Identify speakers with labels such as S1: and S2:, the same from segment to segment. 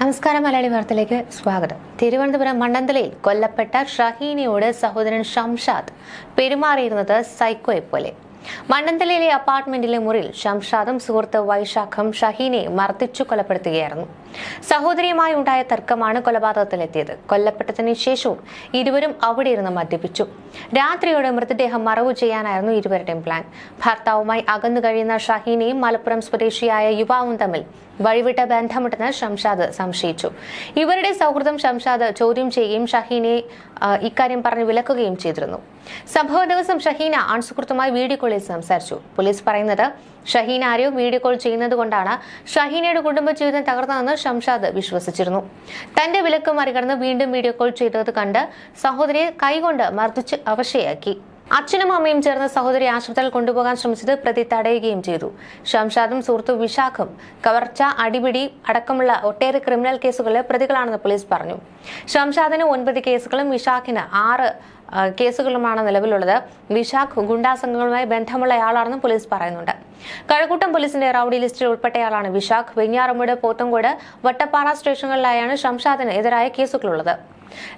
S1: നമസ്കാരം മലയാളി വാർത്തയിലേക്ക് സ്വാഗതം. തിരുവനന്തപുരം മണ്ണന്തലയിൽ കൊല്ലപ്പെട്ട ഷഹീനയോട് സഹോദരൻ ഷംഷാദ് പെരുമാറിയിരുന്നത് സൈക്കോയെ പോലെ. മണ്ണന്തലയിലെ അപ്പാർട്ട്മെന്റിലെ മുറിയിൽ ഷംഷാദും സുഹൃത്ത് വൈശാഖം ഷഹീനയെ മർദ്ദിച്ചു കൊലപ്പെടുത്തുകയായിരുന്നു. സഹോദരിയുമായി ഉണ്ടായ തർക്കമാണ് കൊലപാതകത്തിലെത്തിയത്. കൊല്ലപ്പെട്ടതിന് ശേഷവും ഇരുവരും അവിടെ ഇരുന്ന് മദ്യപിച്ചു. രാത്രിയോടെ മൃതദേഹം മറവു ചെയ്യാനായിരുന്നു ഇരുവരുടെയും പ്ലാൻ ഭർത്താവുമായി അകന്നു കഴിയുന്ന ഷഹീനയും മലപ്പുറം സ്വദേശിയായ യുവാവും തമ്മിൽ വഴിവിട്ട ബന്ധമുണ്ടെന്ന് ഷംഷാദ് സംശയിച്ചു. ഇവരുടെ സൗഹൃദം ഷംഷാദ് ചോദ്യം ചെയ്യുകയും ഷഹീനെ ഇക്കാര്യം പറഞ്ഞ് വിലക്കുകയും ചെയ്തിരുന്നു. സംഭവ ദിവസം ഷഹീന ആൺസുഹൃത്തുമായി വീഡിയോ കോളിൽ സംസാരിച്ചു. പോലീസ് പറയുന്നത് ഷഹീന ആരെയോ വീഡിയോ കോൾ ചെയ്യുന്നത് കൊണ്ടാണ് ഷഹീനയുടെ കുടുംബജീവിതം തകർന്നതെന്ന് ഷംഷാദ് വിശ്വസിച്ചിരുന്നു. തന്റെ വിലക്ക് മറികടന്ന് വീണ്ടും വീഡിയോ കോൾ ചെയ്തത് കണ്ട് സഹോദരിയെ കൈകൊണ്ട് മർദ്ദിച്ച് അവശയാക്കി. അച്ഛനും അമ്മയും ചേർന്ന് സഹോദരി ആശുപത്രിയിൽ കൊണ്ടുപോകാൻ ശ്രമിച്ചത് പ്രതി തടയുകയും ചെയ്തു. ശംഷാദും സുഹൃത്തു വിശാഖും കവർച്ച അടിപിടി അടക്കമുള്ള ഒട്ടേറെ ക്രിമിനൽ കേസുകളിലെ പ്രതികളാണെന്ന് പോലീസ് പറഞ്ഞു. ഷംഷാദിന് ഒൻപത് കേസുകളും വിശാഖിന് ആറ് കേസുകളുമാണ് നിലവിലുള്ളത്. വിശാഖ് ഗുണ്ടാ സംഘങ്ങളുമായി ബന്ധമുള്ളയാളാണെന്ന് പോലീസ് പറയുന്നുണ്ട്. കഴക്കൂട്ടം പോലീസിന്റെ റൌഡി ലിസ്റ്റിൽ ഉൾപ്പെട്ടയാളാണ് വിശാഖ്. വെഞ്ഞാറമ്മൂട് പോത്തങ്കോട് വട്ടപ്പാറ സ്റ്റേഷനുകളിലായാണ് ഷംഷാദിന് എതിരായ കേസുകളുള്ളത്.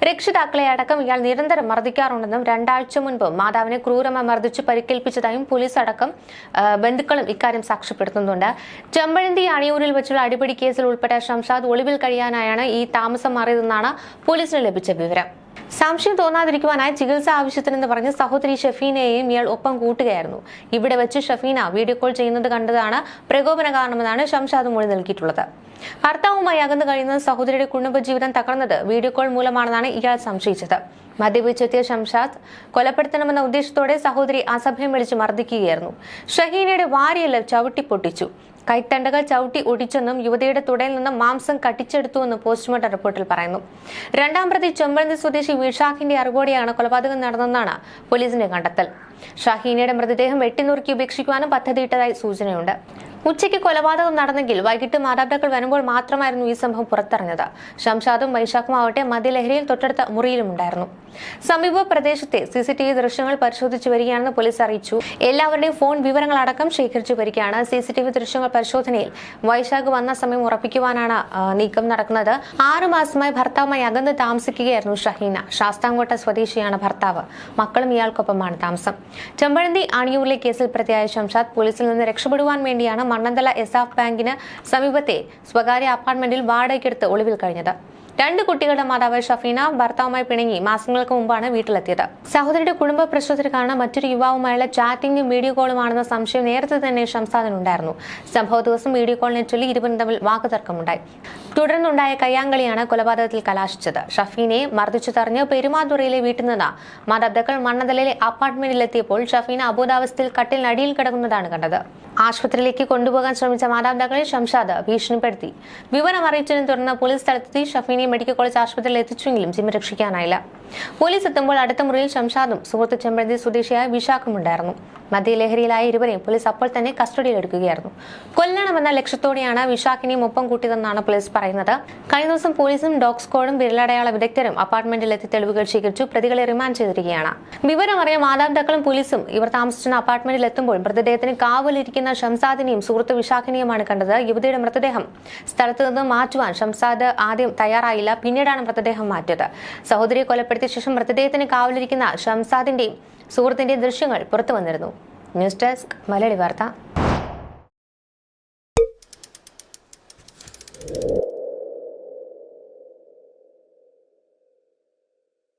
S1: രക്ഷിതാക്കളെ അടക്കം ഇയാൾ നിരന്തരം മർദ്ദിക്കാറുണ്ടെന്നും രണ്ടാഴ്ച മുൻപ് മാതാവിനെ ക്രൂരമായി മർദ്ദിച്ച് പരിക്കേൽപ്പിച്ചതായും പോലീസ് അടക്കം ബന്ധുക്കളും ഇക്കാര്യം സാക്ഷ്യപ്പെടുത്തുന്നുണ്ട്. ചെമ്പഴന്തി അണിയൂരിൽ വെച്ചുള്ള അടിപിടി കേസിൽ ഉൾപ്പെട്ട ഷംഷാദ് ഒളിവിൽ കഴിയാനായാണ് ഈ താമസം മാറിയതെന്നാണ് പോലീസിന് ലഭിച്ച വിവരം. സംശയം തോന്നാതിരിക്കുവാനായി ചികിത്സ ആവശ്യത്തിനെന്ന് പറഞ്ഞ് സഹോദരി ഷഫീനയെയും ഇയാൾ ഒപ്പം കൂട്ടുകയായിരുന്നു. ഇവിടെ വെച്ച് ഷഫീന വീഡിയോ കോൾ ചെയ്യുന്നത് കണ്ടതാണ് പ്രകോപന കാരണമെന്നാണ് ഷംഷാദ് മൊഴി നൽകിയിട്ടുള്ളത്. ഭർത്താവുമായി അകന്നു കഴിയുന്ന സഹോദരിയുടെ കുടുംബജീവിതം തകർന്നത് വീഡിയോ കോൾ മൂലമാണെന്നാണ് ഇയാൾ സംശയിച്ചത്. മദ്യപിച്ചെത്തിയ ഷംഷാദ് കൊലപ്പെടുത്തണമെന്ന ഉദ്ദേശത്തോടെ സഹോദരി അസഭ്യം വിളിച്ച് മർദ്ദിക്കുകയായിരുന്നു. ഷഹീനയുടെ വാരിയല്ല ചവിട്ടി പൊട്ടിച്ചു. കൈത്തണ്ടകൾ ചവിട്ടി ഒടിച്ചെന്നും യുവതിയുടെ തുടയിൽ നിന്നും മാംസം കട്ടിച്ചെടുത്തുവെന്നും പോസ്റ്റ്മോർട്ടം റിപ്പോർട്ടിൽ പറയുന്നു. രണ്ടാം പ്രതി ചെമ്പഴന്തി സ്വദേശി വിഷാഖിന്റെ അറിവോടെയാണ് കൊലപാതകം നടന്നതെന്നാണ് പോലീസിന്റെ കണ്ടെത്തൽ. ഷഹീനയുടെ മൃതദേഹം വെട്ടിനുറുക്കി ഉപേക്ഷിക്കുവാനും പദ്ധതിയിട്ടതായി സൂചനയുണ്ട്. ഉച്ചയ്ക്ക് കൊലപാതകം നടന്നെങ്കിൽ വൈകിട്ട് മാതാപിതാക്കൾ വരുമ്പോൾ മാത്രമായിരുന്നു ഈ സംഭവം പുറത്തിറങ്ങിയത്. ഷംഷാദും വൈശാഖും ആവട്ടെ മദ്യലഹരിയിൽ തൊട്ടടുത്ത മുറിയിലും ഉണ്ടായിരുന്നു. സമീപ പ്രദേശത്തെ സി സി ടി വി ദൃശ്യങ്ങൾ പരിശോധിച്ചു വരികയാണെന്ന് പോലീസ് അറിയിച്ചു. എല്ലാവരുടെയും ഫോൺ വിവരങ്ങൾ അടക്കം ശേഖരിച്ചു വരികയാണ്. സി സി ടി വി ദൃശ്യങ്ങൾ പരിശോധനയിൽ വൈശാഖ് വന്ന സമയം ഉറപ്പിക്കുവാനാണ് നീക്കം നടക്കുന്നത്. ആറു മാസമായി ഭർത്താവുമായി അകന്ന് താമസിക്കുകയായിരുന്നു ഷഹീന. ശാസ്താംകോട്ട സ്വദേശിയാണ് ഭർത്താവ്. മക്കളും ഇയാൾക്കൊപ്പമാണ് താമസം. ചെമ്പഴന്തി അണിയൂരിലെ കേസിൽ പ്രതിയായ ഷംഷാദ് പോലീസിൽ നിന്ന് രക്ഷപ്പെടുവാൻ വേണ്ടിയാണ് മണ്ണന്തല എസ് ആഫ് ബാങ്കിന് സമീപത്തെ സ്വകാര്യ അപ്പാർട്ട്മെന്റിൽ വാടകയ്ക്കെടുത്ത് ഒളിവിൽ കഴിഞ്ഞത്. രണ്ട് കുട്ടികളുടെ മാതാവ് ഷഫീന ഭർത്താവുമായി പിണങ്ങി മാസങ്ങൾക്ക് മുമ്പാണ് വീട്ടിലെത്തിയത്. സഹോദരിയുടെ കുടുംബ പ്രശ്നത്തിനാണ് മറ്റൊരു യുവാവുമായുള്ള ചാറ്റിംഗും വീഡിയോ കോളുമാണെന്ന സംശയം നേരത്തെ തന്നെ ഷംസാദിനുണ്ടായിരുന്നു. സംഭവ ദിവസം വീഡിയോ കോളിനെ ചൊല്ലി ഇരുവരും തമ്മിൽ വാക്കുതർക്കമുണ്ടായി. തുടർന്നുണ്ടായ കയ്യാങ്കളിയാണ് കൊലപാതകത്തിൽ കലാശിച്ചത്. ഷഫീനെ മർദ്ദിച്ചു തറഞ്ഞ് പെരുമാതുറയിലെ വീട്ടിൽ നിന്ന് മാതാപിതാക്കൾ മണ്ണതലയിലെ അപ്പാർട്ട്മെന്റിലെത്തിയപ്പോൾ ഷഫീന അബോധാവസ്ഥയിൽ കട്ടിലിനടിയിൽ കിടക്കുന്നതാണ് കണ്ടത്. ആശുപത്രിയിലേക്ക് കൊണ്ടുപോകാൻ ശ്രമിച്ച മാതാപിതാക്കളെ ഷംഷാദ് ഭീഷണിപ്പെടുത്തി. വിവരം അറിയിച്ചതിനെ തുടർന്ന് പോലീസ് സ്ഥലത്തെത്തി ഷഫീനെ മെഡിക്കൽ കോളേജ് ആശുപത്രിയിൽ എത്തിച്ചുവെങ്കിലും ജീവൻ രക്ഷിക്കാനായില്ല. പോലീസ് എത്തുമ്പോൾ അടുത്ത മുറിയിൽ ശംഷാദും സുഹൃത്ത് ചെമ്പഴന്തി സ്വദേശിയായ വിശാഖും ഉണ്ടായിരുന്നു. മദ്യലഹരിയിലായ ഇരുവരെയും പോലീസ് അപ്പോൾ തന്നെ കസ്റ്റഡിയിലെടുക്കുകയായിരുന്നു കൊല്ലണമെന്ന ലക്ഷ്യത്തോടെയാണ് വിശാഖിനെയും ഒപ്പം കൂട്ടിയതെന്നാണ് പോലീസ് പറയുന്നത്. കഴിഞ്ഞ ദിവസം പോലീസും ഡോഗ് സ്ക്വാഡും വിരലടയാള വിദഗ്ധരും അപ്പാർട്ട്മെന്റിലെത്തി തെളിവുകൾ ശേഖരിച്ചു. പ്രതികളെ റിമാൻഡ് ചെയ്തിരിക്കുകയാണ്. വിവരമറിയ മാതാപിതാക്കളും പോലീസും ഇവർ താമസിച്ചിരുന്ന അപ്പാർട്ട്മെന്റിൽ എത്തുമ്പോൾ മൃതദേഹത്തിന് കാവലിരിക്കുന്ന ഷംസാദിനെയും സുഹൃത്ത് വിശാഖിനെയുമാണ് കണ്ടത്. യുവതിയുടെ മൃതദേഹം സ്ഥലത്തു നിന്ന് മാറ്റുവാൻ ഷംസാദ് ആദ്യം തയ്യാറായില്ല. പിന്നീടാണ് മൃതദേഹം മാറ്റിയത്. സഹോദരിയെ കൊലപ്പെടുത്തിയ ശേഷം മൃതദേഹത്തിന് കാവലിരിക്കുന്ന ഷംസാദിന്റെയും സുഹൃത്തിന്റെയും ദൃശ്യങ്ങൾ പുറത്തു വന്നിരുന്നു. ന്യൂസ് ഡെസ്ക് മലയാളി വാർത്ത.